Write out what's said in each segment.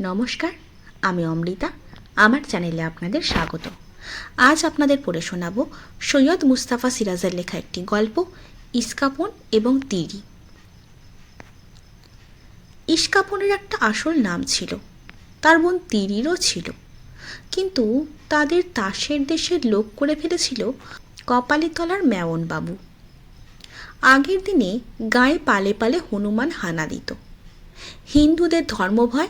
নমস্কার, আমি অমৃতা। আমার চ্যানেলে আপনাদের স্বাগত। আজ আপনাদের পড়ে শোনাব সৈয়দ মুস্তাফা সিরাজের লেখা একটি গল্প, ইস্কাপন এবং তিরি। ইস্কাপনের একটা আসল নাম ছিল, তার বোন তিরিরও ছিল। কিন্তু তাদের তাসের দেশের লোক করে ফেলেছিল কপালিতলার মেয়নবাবু আগের দিনে গায়ে পালে পালে হনুমান হানা দিত। হিন্দুদের ধর্মভয়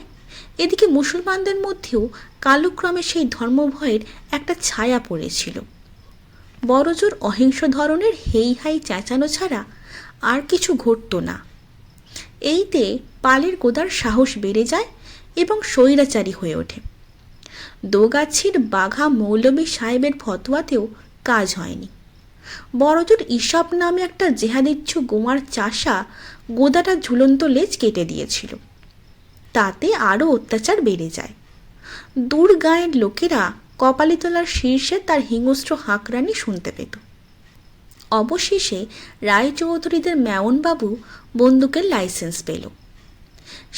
এদিকে মুসলমানদের মধ্যেও কালক্রমে সেই ধর্মভয়ের একটা ছায়া পড়েছিল। বড়জোর অহিংস ধরনের হেই হাই চেঁচানো ছাড়া আর কিছু ঘটত না। এইতে পালের গোদার সাহস বেড়ে যায় এবং স্বৈরাচারী হয়ে ওঠে। দোগাছির বাঘা মৌলবী সাহেবের ফতোয়াতেও কাজ হয়নি। বড়জোর ইসব নামে একটা জেহাদিচ্ছু গোমার চাষা গোদাটা ঝুলন্ত লেজ কেটে দিয়েছিল। তাতে আরও অত্যাচার বেড়ে যায়। দূর গাঁয়ের লোকেরা কপালিতলার শীর্ষে তার হিংস্র হাঁকরানি শুনতে পেত। অবশেষে রায়চৌধুরীদের মেয়নবাবু বন্দুকের লাইসেন্স পেল।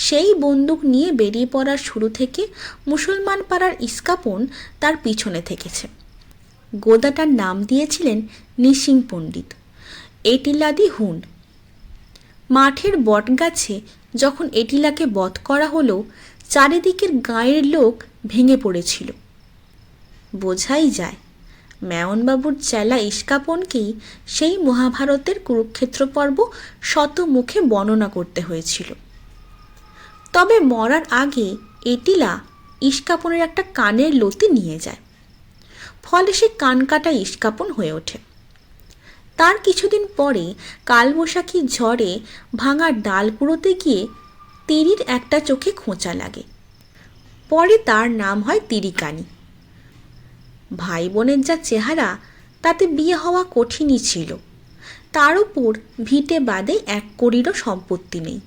সেই বন্দুক নিয়ে বেরিয়ে পড়ার শুরু থেকে মুসলমান পাড়ার ইস্কাপন তার পিছনে থেকেছে। গোদাটার নাম দিয়েছিলেন নিসিং পণ্ডিত এটিলাদি হুন। মাঠের বটগাছে যখন এটিলাকে বধ করা হলো, চারিদিকের গাঁয়ের লোক ভেঙে পড়েছিল। বোঝাই যায় মেয়নবাবুর চেলা ইস্কাপনকেই সেই মহাভারতের কুরুক্ষেত্র পর্ব শত মুখে বর্ণনা করতে হয়েছিল। তবে মরার আগে এটিলা ইস্কাপনের একটা কানের লতি নিয়ে যায়। ফলে সে কান কাটা ইস্কাপন হয়ে ওঠে। তার কিছুদিন পরে কালবৈশাখী ঝড়ে ভাঙা ডাল কুড়োতে গিয়ে তিরির একটা চোখে খোঁচা লাগে। পরে তার নাম হয় তিরিকানি। ভাই বোনের যা চেহারা, তাতে বিয়ে হওয়া কঠিনই ছিল। তার উপর ভিটে বাদে এক কড়িরও সম্পত্তি নেই।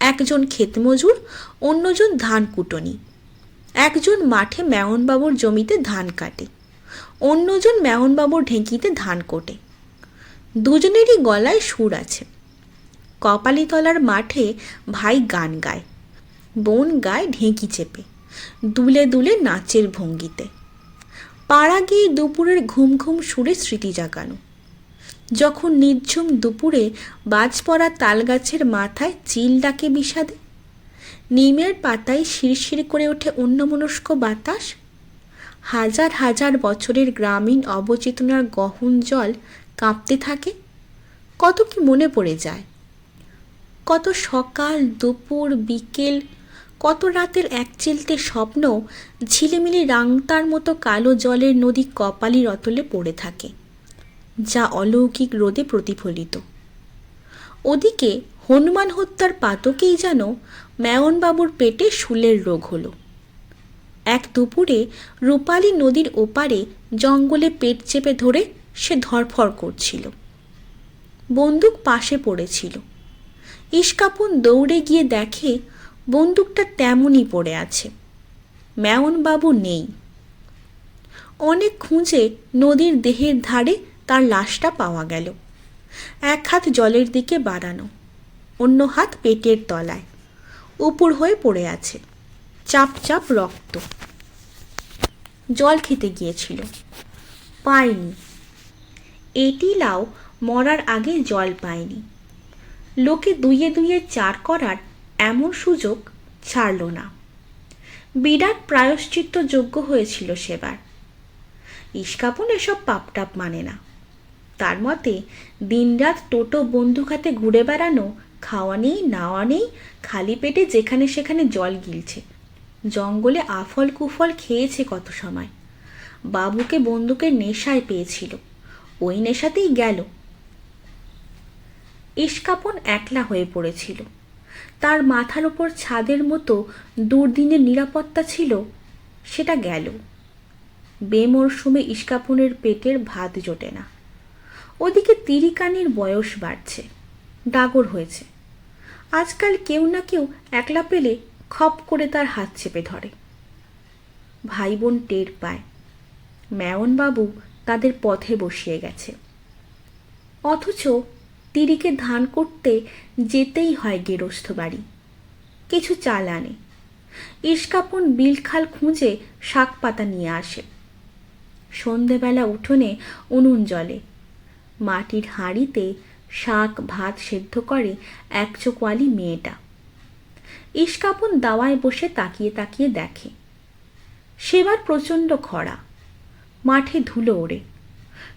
একজন ক্ষেতমজুর, অন্যজন ধান কুটনি। একজন মাঠে মেয়নবাবুর জমিতে ধান কাটে। অন্যজন মেয়নবাবুর ঢেঁকিতে ধান কোটে। দুজনেরই গলায় সুর আছে। কপালিতলার মাঠে ভাই গান গায়, বোন গায় ঢেঁকি চেপে, দুলে দুলে নাচের ভঙ্গিতে। পাড়া গিয়ে দুপুরের ঘুম ঘুম সুরে স্মৃতি জাগানো। যখন নির্ঝুম দুপুরে বাজ পড়া তালগাছের মাথায় চিল ডাকে বিষাদে, নিমের পাতায় শিরশির করে ওঠে অন্যমনস্ক বাতাস, হাজার হাজার বছরের গ্রামীণ অবচেতনার গহন জল কাঁপতে থাকে, কত কি মনে পড়ে যায়। কত সকাল, দুপুর, বিকেল, কত রাতের এক চিলতে স্বপ্ন ঝিলিমিলি রাংতার মতো কালো জলের নদী কপালির অতলে পড়ে থাকে, যা অলৌকিক রোদে প্রতিফলিত। ওদিকে হনুমান হত্যার পাতকেই যেন মেয়নবাবুর পেটে শুলের রোগ হলো। এক দুপুরে রূপালী নদীর ওপারে জঙ্গলে পেট চেপে ধরে সে ধরফর করছিল। বন্দুক পাশে পড়েছিল। ইস্কাপন দৌড়ে গিয়ে দেখে বন্দুকটা তেমনই পড়ে আছে। মেয়নবাবু নেই। অনেক খুঁজে নদীর দেহের ধারে তার লাশটা পাওয়া গেল। এক হাত জলের দিকে বাড়ানো, অন্য হাত পেটের তলায়। উপর হয়ে পড়ে আছে, চাপ চাপ রক্ত। জল খেতে গিয়েছিল। পায়নি এটি লাও মরার আগে জল পায়নি। লোকে দুইয়ে দুইয়ে চার করার এমন সুযোগ ছাড়ল না। বিরাট প্রায়শ্চিত্ত যোগ্য হয়েছিল সেবার। ইস্কাপন এসব পাপটাপ মানে না। তার মতে, দিনরাত টোটো বন্দুক হাতে ঘুরে বেড়ানো, খাওয়া নেই, নাওয়া নেই, খালি পেটে যেখানে সেখানে জল গিলছে। জঙ্গলে আফল কুফল খেয়েছে কত সময়। বাবুকে বন্দুকের নেশায় পেয়েছিল। ওই নেশাতেই গেল। ইস্কাপন একলা হয়ে পড়েছিল। তার মাথার ওপর ছাদের মতো দুর্দিনের নিরাপত্তা ছিল, সেটা গেল। বেমরশুমে ইস্কাপনের পেটের ভাত জোটে না। ওদিকে তিরিকানির বয়স বাড়ছে, ডাগর হয়েছে। আজকাল কেউ না কেউ একলা পেলে খপ করে তার হাত চেপে ধরে। ভাই বোন টের পায়। মেয়নবাবু তাদের পথে বসিয়ে গেছে। অথচ তিরিকে ধান করতে যেতেই হয় গেরস্থ বাড়ি। কিছু চাল আনে। ইস্কাপন বিলখাল খুঁজে শাক পাতা নিয়ে আসে। সন্ধেবেলা উঠোনে উনুন জলে মাটির হাঁড়িতে শাক ভাত সেদ্ধ করে এক চোখওয়ালি মেয়েটা। ইস্কাপন দাওয়ায় বসে তাকিয়ে তাকিয়ে দেখে। সেবার প্রচণ্ড খরা। মাঠে ধুলো ওড়ে।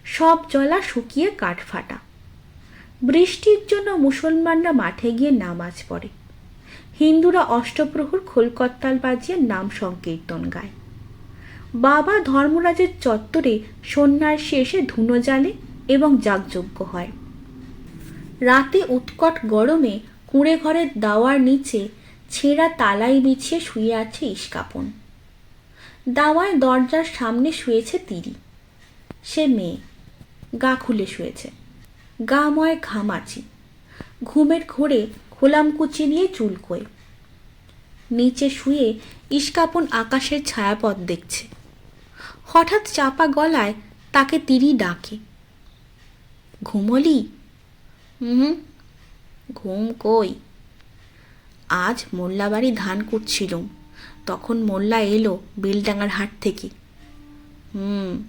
সব জলা শুকিয়ে কাঠ ফাটা। বৃষ্টির জন্য মুসলমানরা মাঠে গিয়ে নামাজ পড়ে। হিন্দুরা অষ্টপ্রহর খোলকত্তাল বাজিয়ে নাম সংকীর্তন গায়। বাবা ধর্মরাজের চত্বরে সন্ন্যাসী এসে ধুনো জ্বালে এবং যাগযজ্ঞ হয়। রাতে উৎকট গরমে কুঁড়ে ঘরের দাওয়ার নিচে ছেঁড়া তালাই বিছিয়ে শুয়ে আছে ইস্কাপন। দাওয়ায় দরজার সামনে শুয়েছে তিরি। সে মেয়ে, গা খুলে শুয়েছে। গা ময় ঘামাচি ঘুমের ঘোরে খোলাম কুচি নিয়ে চুলকোয় নিচে শুয়ে ইস্কাপন আকাশের ছায়াপথ দেখছে। হঠাৎ চাপা গলায় তাকে তিরি ডাকে। ঘুমলি? হুম ঘুম কই? আজ মোল্লাবাড়ি ধান কুটছিলুম। তখন মোল্লা এলো বেলডাঙ্গার হাট থেকে। হুম,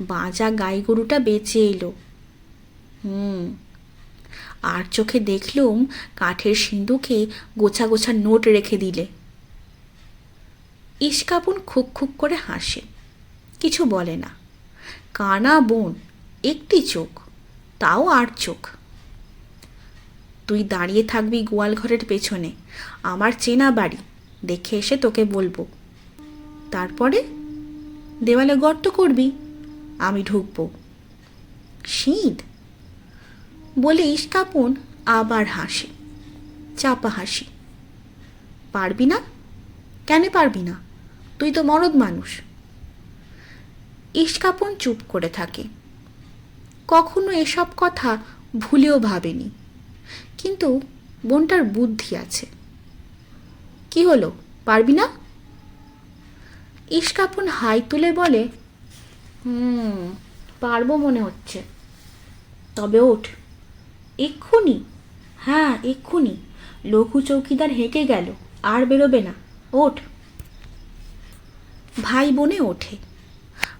বাজা গাই গরুটা বেঁচে এলো। হুম, আর চোখে দেখলুম কাঠের সিন্ধুকে গোছা গোছা নোট রেখে দিলে। ইস্কাপুন খুক খুক করে হাসে, কিছু বলে না। কানা বোন, একটি চোখ, তাও আর চোখ। তুই দাঁড়িয়ে থাকবি গোয়াল ঘরের পেছনে, আমার চেনা বাড়ি। দেখে এসে তোকে বলব। তারপরে দেওয়ালে গর্ত করবি, আমি ঢুকবো। শীত, বলে ইস্কাপন আবার হাসে, চাপা হাসি। পারবি না? কেন পারবি না? তুই তো মরদ মানুষ। ইস্কাপন চুপ করে থাকে। কখনো এসব কথা ভুলেও ভাবেনি। কিন্তু বোনটার বুদ্ধি আছে। কি হলো? পারবি না? ইস্কাপন হাই তুলে বলে, হুম, পারব মনে হচ্ছে। তবে ওঠ। এক্ষুনি? হ্যাঁ এক্ষুনি। লঘু চৌকিদার হেঁকে গেল। আর বেরোবে না। ওঠ। ভাই বোনে ওঠে।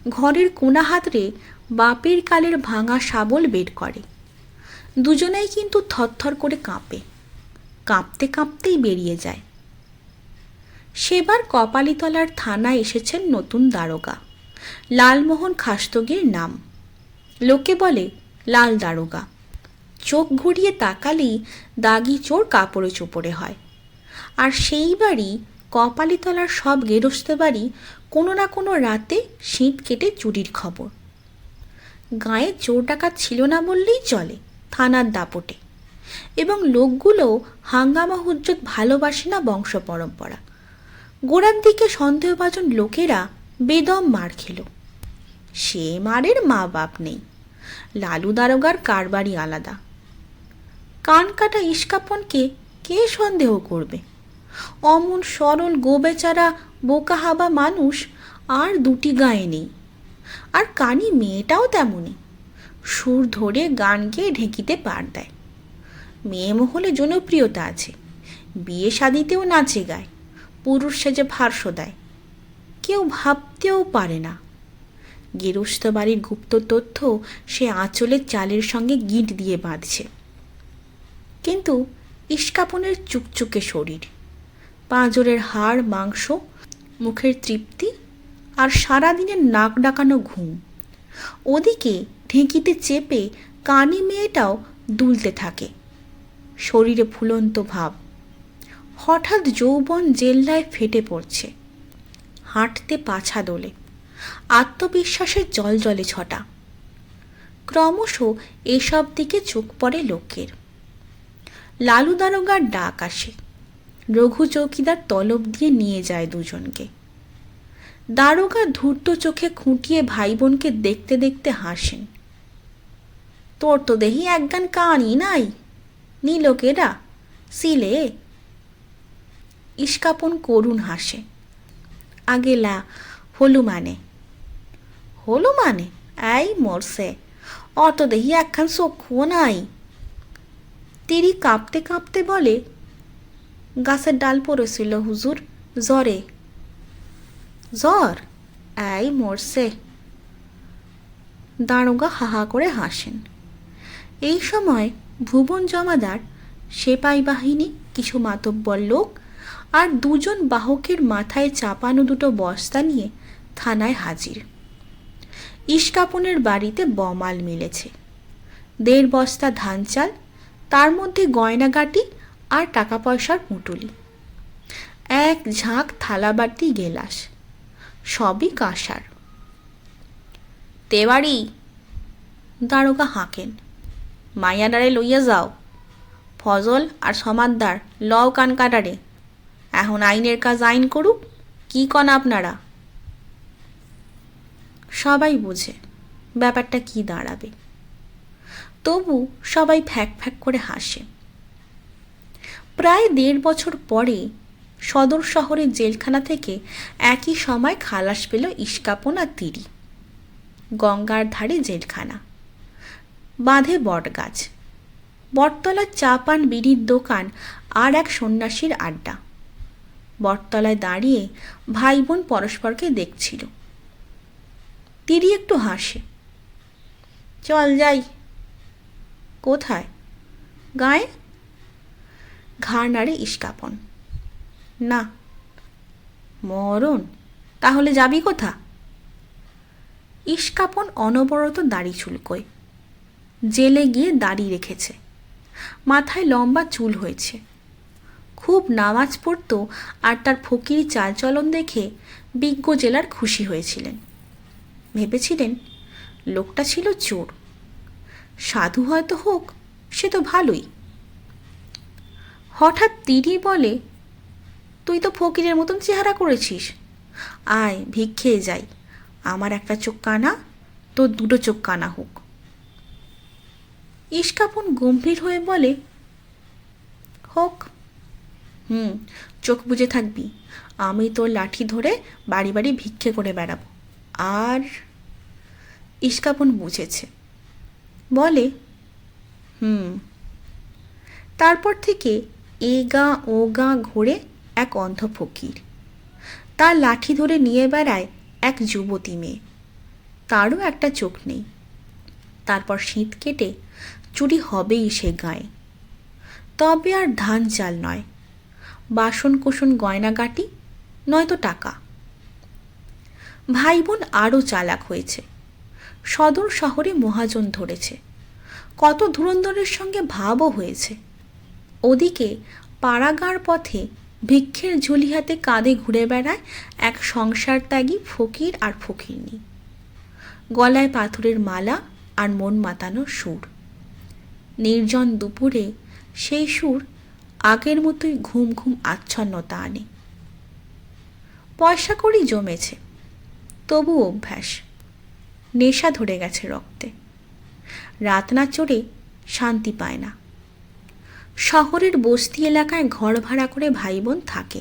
ঘরের কোনা হাতরে বাপের কালের ভাঙা শাবল বের করে। দুজনেই কিন্তু থরথর করে কাঁপে। কাঁপতে কাঁপতেই বেরিয়ে যায়। সেবার কপালিতলার থানায় এসেছেন নতুন দারোগা। লালমোহন খাস্তগির নাম। লোকে বলে, লাল দারোগা। চোখ ঘুরিয়ে তাকালেই দাগি চোর কাপড়ে চোপড়ে হয়। আর সেই বাড়ি, কপালিতলার সব গেরস্ত বাড়ি, কোনো না কোনো রাতে শীত কেটে চুরির খবর। গায়ে চোর ডাকাত ছিল না বললেই চলে, থানার দাপটে। এবং লোকগুলো হাঙ্গামা হুজ্জত ভালোবাসে না বংশ পরম্পরা। গোড়ার দিকে সন্দেহভাজন লোকেরা বেদম মার খেল। সে মারের মা বাপ নেই। লালু দারোগার কারবারই আলাদা। কান কাটা ইস্কাপনকে কে সন্দেহ করবে? অমন সরল গোবেচারা বোকা হাবা মানুষ আর দুটি গায়ে নেই। আর কানি মেয়েটাও তেমনই। সুর ধরে গান গেয়ে ঢেকিতে পার দেয়। মেয়ে মহলে জনপ্রিয়তা আছে। বিয়ে শাদিতেও নাচে গায়। পুরুষ সেজে ভার্স দেয়, কেউ ভাবতেও পারে না। গেরস্ত বাড়ির গুপ্ত তথ্য সে আঁচলের চালের সঙ্গে গিঁট দিয়ে বাঁধছে। কিন্তু ইস্কাপনের চুকচুকে শরীর, পাঁজরের হাড়, মাংস, মুখের তৃপ্তি আর সারাদিনের নাক ডাকানো ঘুম, ওদিকে ঢেঁকিতে চেপে কানি মেয়েটাও দুলতে থাকে। শরীরে ফুলন্ত ভাব। হঠাৎ যৌবন জেল্লায় ফেটে পড়ছে। হাঁটতে পাছা দোলে। আত্মবিশ্বাসের জল জলে ছটা। ক্রমশ এসব দিকে চোখ পড়ে লোকের লালু দারোগার ডাক আসে। রঘু চৌকিদার তলব দিয়ে নিয়ে যায় দুজনকে। দারোগা ধূর্ত চোখে খুঁটিয়ে ভাই বোনকে দেখতে দেখতে হাসেন। তোর তো দেহি একগান কানই নাই। নীলকেরা সিলে? ইস্কাপন করুণ হাসে। আগেলা হলু মানে হলু মানে এই মরছে। অত দেহি একখান চক্ষুও নাই। তিরি কাঁপতে কাঁপতে বলে, গাছের ডাল পড়েছিল হুজুর, জ্বরে। জ্বর? এই মরছে। দারোগা হাহা করে হাসেন। এই সময় ভুবন জমাদার, সেপাই বাহিনী, কিছু মাতব্বর লোক আর দুজন বাহকের মাথায় চাপানো দুটো বস্তা নিয়ে থানায় হাজির। ইস্কাপনের বাড়িতে বমাল মিলেছে। দেড় বস্তা ধান চাল, তার মধ্যে গয়নাগাটি আর টাকা পয়সার পুঁটুলি। এক ঝাঁক থালাবাটি গেলাস, সবই কাঁসার। তেবাড়ি দারোগা হাঁকেন। মাইয়াডারে লইয়া যাও। ফজল আর সমাদদার লও কান কাটারে এখন আইনের কাজ আইন করুক, কি কন আপনারা? সবাই বুঝে ব্যাপারটা কি দাঁড়াবে। তবু সবাই ফ্যাক ফ্যাক করে হাসে। প্রায় দেড় বছর পরে সদর শহরের জেলখানা থেকে একই সময় খালাস পেল ইস্কাপন আর তিরি। গঙ্গার ধারে জেলখানা। বাঁধে বটগাছ। বটতলার চা পান বিড়ির দোকান আর এক সন্ন্যাসীর আড্ডা। বটতলায় দাঁড়িয়ে ভাই বোন পরস্পরকে দেখছিল। তিরি একটু হাসে। চল যাই। কোথায়? গায়ে? ঘাড় নাড়ে ইস্কাপন। না। মরণ? তাহলে যাবি কোথা? ইস্কাপন অনবরত দাড়ি চুলকোয়। জেলে গিয়ে দাড়ি রেখেছে। মাথায় লম্বা চুল হয়েছে। খুব নামাজ পড়তো আর তার ফকিরি চালচলন দেখে বিজ্ঞ জেলার খুশি হয়েছিলেন। ভেবেছিলেন, লোকটা ছিল চোর। সাধু হয়তো হোক, সে তো ভালোই। হঠাৎ তিরি বলে, তুই তো ফকিরের মতন চেহারা করেছিস। আয়, ভিক খেয়ে যাই। আমার একটা চোখ কানা, তোর দুটো চোখ কানা হোক। ইস্কাপন গম্ভীর হয়ে বলে, হোক হুম, চোখ বুঝে থাকবি। আমি তোর লাঠি ধরে বাড়ি বাড়ি ভিক্ষে করে বেড়াবো। আর ইস্কাপন বুঝেছে। বলে, হুম। তারপর থেকে এ গা, ও গা ঘোরে এক অন্ধ ফকির। তার লাঠি ধরে নিয়ে বেড়ায় এক যুবতী মেয়ে। তারও একটা চোখ নেই। তারপর শীত কেটে চুরি হবেই সে গায়ে। তবে আর ধান চাল নয়। বাসন কোসন গয়নাগাটি, নয়তো টাকা। ভাই বোন আরও চালাক হয়েছে। সদর শহরে মহাজন ধরেছে। কত ধুরন্ধরের সঙ্গে ভাবও হয়েছে। ওদিকে পাড়াগাঁর পথে ভিক্ষের ঝুলি হাতে কাঁধে ঘুরে বেড়ায় এক সংসার ত্যাগী ফকির আর ফকিরনি। গলায় পাথরের মালা আর মন মাতানো সুর। নির্জন দুপুরে সেই সুর আগের মতোই ঘুম ঘুম আচ্ছন্নতা আনে। পয়সা করি জমেছে, তবু অভ্যাস। নেশা ধরে গেছে রক্তে। রাত না চড়ে শান্তি পায় না। শহরের বস্তি এলাকায় ঘর ভাড়া করে ভাই বোন থাকে।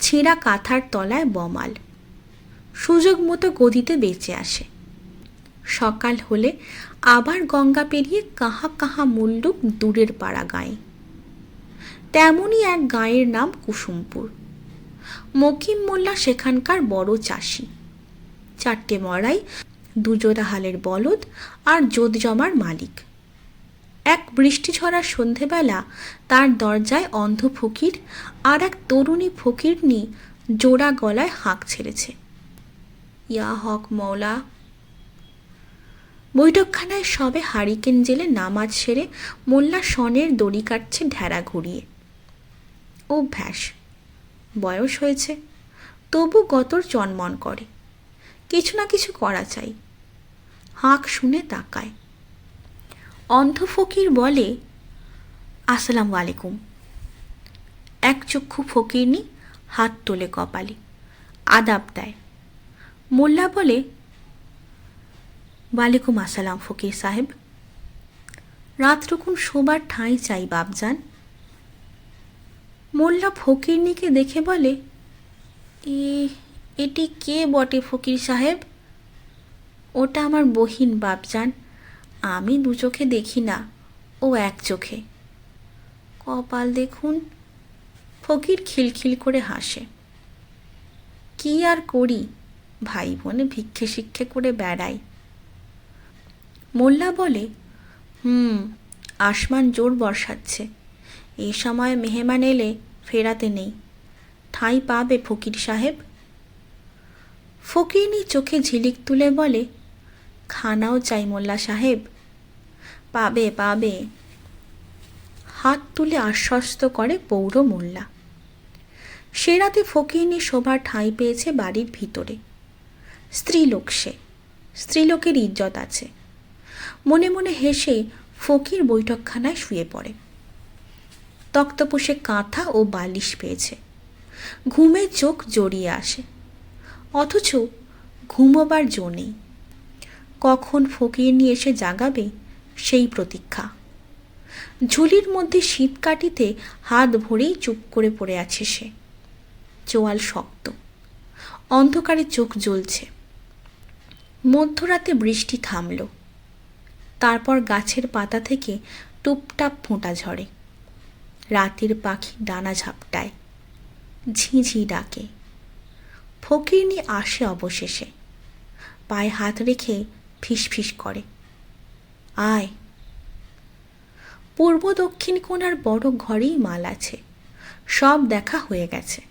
ছেঁড়া কাঁথার তলায় বমাল। সুযোগ মতো গদিতে বেঁচে আসে। সকাল হলে আবার গঙ্গা পেরিয়ে কাহা কাহা মুল্লুক দূরের পাড়া গায়ে তেমনই এক গাঁয়ের নাম কুসুমপুর। মকিম মোল্লা সেখানকার বড় চাষি। চারটে মড়াই, দুজোড়া হালের বলদ আর জোদ জমার মালিক। এক বৃষ্টি ঝরার সন্ধেবেলা তার দরজায় অন্ধ ফকির আর এক তরুণী ফকিরনি জোড়া গলায় হাঁক ছেড়েছে। ইয়া হক মৌলা বৈঠকখানায় সবে হারিকেন জেলে নামাজ সেরে মোল্লা সনের দড়ি কাটছে ঢেড়া ঘুরিয়ে। অভ্যাস। বয়স হয়েছে, তবু গতর চনমন করে। কিছু না কিছু করা চাই। হাঁক শুনে তাকায়। অন্ধ ফকির বলে, আসসালাম আলাইকুম। এক চক্ষু ফকিরনি হাত তোলে কপালে, আদাব দেয়। মোল্লা বলে, ওয়ালাইকুম আসসালাম ফকির সাহেব। রাতটুকুন শোবার ঠাঁই চাই বাপজান। মোল্লা ফকিরনিকে দেখে বলে, এ, এটি কে বটে ফকির সাহেব? ওটা আমার বহিন বাপজান। আমি দু চোখে দেখি না, ও এক চোখে। কপাল দেখুন, ফকির খিলখিল করে হাসে। কি আর করি? ভাই বোনে ভিক্ষে শিক্ষে করে বেড়াই। মোল্লা বলে, হুম, আসমান জোর বর্ষাচ্ছে। এই সময় মেহমান এলে ফেরাতে নেই। ঠাঁই পাবে ফকির সাহেব। ফকিরনি চোখে ঝিলিক তুলে বলে, খানাও চাই মোল্লা সাহেব। পাবে পাবে। হাত তুলে আশ্বস্ত করে পৌর মোল্লা। সে রাতে ফকিরনি শোভা ঠাঁই পেয়েছে বাড়ির ভিতরে। স্ত্রীলোক সে, স্ত্রীলোকের ইজ্জত আছে। মনে মনে হেসে ফকির বৈঠকখানায় শুয়ে পড়ে। তক্তপোষে কাঁথা ও বালিশ পেয়েছে। ঘুমে চোখ জড়িয়ে আসে। অথচ ঘুমোবার জো নেই। কখন ফকির নিয়ে এসে জাগাবে সেই প্রতীক্ষা। ঝুলির মধ্যে শীত কাটিতে হাত ভরেই চুপ করে পড়ে আছে সে। চোয়াল শক্ত। অন্ধকারে চোখ জ্বলছে। মধ্যরাতে বৃষ্টি থামল। তারপর গাছের পাতা থেকে টুপটাপ ফোঁটা ঝরে। রাতের পাখি ডানা ঝাপটায়, ঝিঝি ডাকে। ফকিরনি আসে অবশেষে, পায়ে হাত রেখে ফিসফিস করে। আয়। পূর্ব দক্ষিণ কোণার বড় ঘরেই মাল আছে, সব দেখা হয়ে গেছে।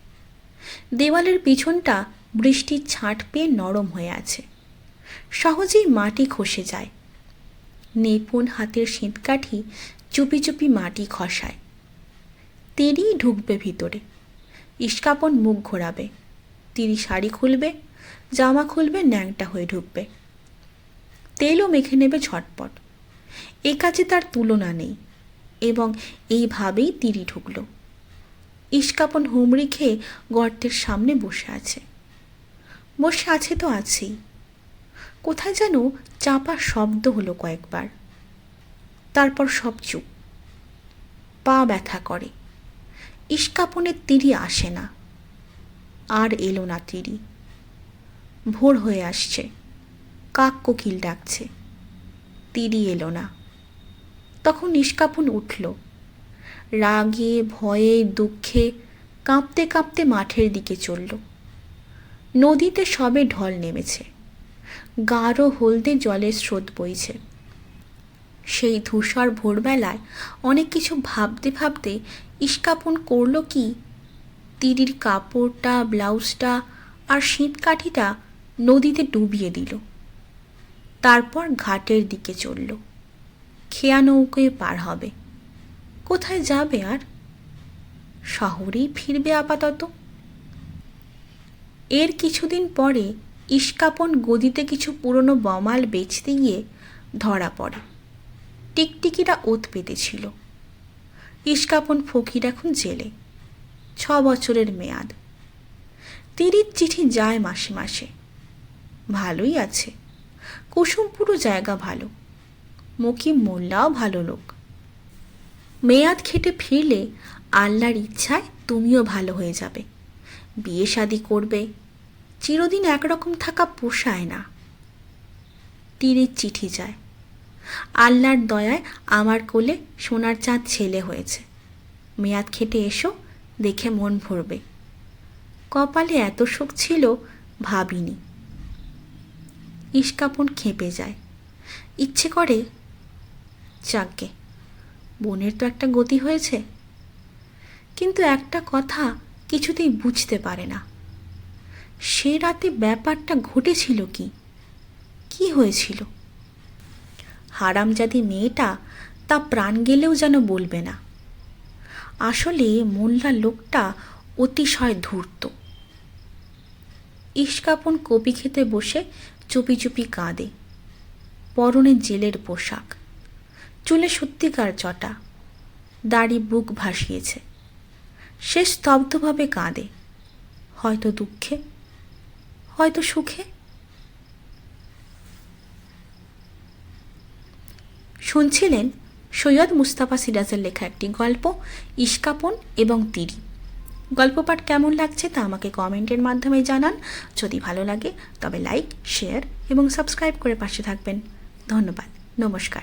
দেওয়ালের পিছনটা বৃষ্টির ছাঁট পেয়ে নরম হয়ে আছে। সহজেই মাটি খসে যায়। নিপুণ হাতের শীতকাঠি চুপি চুপি মাটি খসায়। তেরি ঢুকবে ভিতরে। ইস্কাপন মুখ ঘোরাবে। তিরি শাড়ি খুলবে, জামা খুলবে, ন্যাংটা হয়ে ঢুকবে। তেলও মেখে নেবে ঝটপট। এ কাজে তার তুলনা নেই এবং এইভাবেই তিরি ঢুকল। ইস্কাপন হুমড়ি খেয়ে গর্তের সামনে বসে আছে। বসে আছে তো আছেই। কোথায় যেন চাপা শব্দ হলো কয়েকবার। তারপর সব চুপ। পা ব্যথা করে। ইস্কাপনের তিরি আসে না। আর এলো না তিরি ভোর হয়ে আসছে। কাক কোকিল ডাকছে। তিরি এলো না। তখন নিষ্কাপন উঠল। রাগে, ভয়ে, দুঃখে কাঁপতে কাঁপতে মাঠের দিকে চলল। নদীতে সবে ঢল নেমেছে। গাঢ় হলদে জলের স্রোত বইছে। সেই ধূসর ভোরবেলায় অনেক কিছু ভাবতে ভাবতে ইস্কাপন করল কি? তিরির কাপড়টা, ব্লাউজটা আর শীতকাঠিটা নদীতে ডুবিয়ে দিল। তারপর ঘাটের দিকে চলল। খেয়া নৌকোয় পার হবে। কোথায় যাবে আর? শহরেই ফিরবে আপাতত। এর কিছুদিন পরে ইস্কাপন গদিতে কিছু পুরনো বমাল বেচতে গিয়ে ধরা পড়ে। টিকটিকিরা ওত পেতেছিল ইস্কাপন ফকির এখন জেলে। ছ বছরের মেয়াদ। তিরির চিঠি যায় মাসে মাসে। ভালোই আছে। কুসুমপুরও জায়গা ভালো। মকিম মোল্লাও ভালো লোক। মেয়াদ খেটে ফিরলে আল্লাহর ইচ্ছায় তুমিও ভালো হয়ে যাবে। বিয়ে শাদি করবে। চিরদিন একরকম থাকা পোষায় না। তীরের চিঠি যায়। আল্লাহর দয়ায় আমার কোলে সোনার চাঁদ ছেলে হয়েছে। মেয়াদ খেটে এসো, দেখে মন ভরবে। কপালে এত সুখ ছিল, ভাবিনি। ইস্কাপন খেপে যায়। ইচ্ছে করে যাকে বোনের তো একটা গতি হয়েছে। কিন্তু একটা কথা কিছুতেই বুঝতে পারে না। সে রাতে ব্যাপারটা ঘটেছিল কি? কি হয়েছিল? হারামজাদি মেয়েটা তা প্রাণ গেলেও যেন বলবে না। আসলে মোল্লা লোকটা অতিশয় ধূর্ত। ইস্কাপন কপি খেতে বসে চুপি চুপি কাঁদে। পরনে জেলের পোশাক। চুলে সত্যিকার চটা। দাড়ি বুক ভাসিয়েছে। সে স্তব্ধভাবে কাঁদে। হয়তো দুঃখে, হয়তো সুখে। শুনছিলেন সৈয়দ মুস্তাফা সিরাজের লেখা একটি গল্প ইস্কাপন এবং তিরি। গল্প পাঠ কেমন লাগছে তা আমাকে কমেন্টের মাধ্যমে জানান। যদি ভালো লাগে তবে লাইক, শেয়ার এবং সাবস্ক্রাইব করে পাশে থাকবেন। ধন্যবাদ। নমস্কার।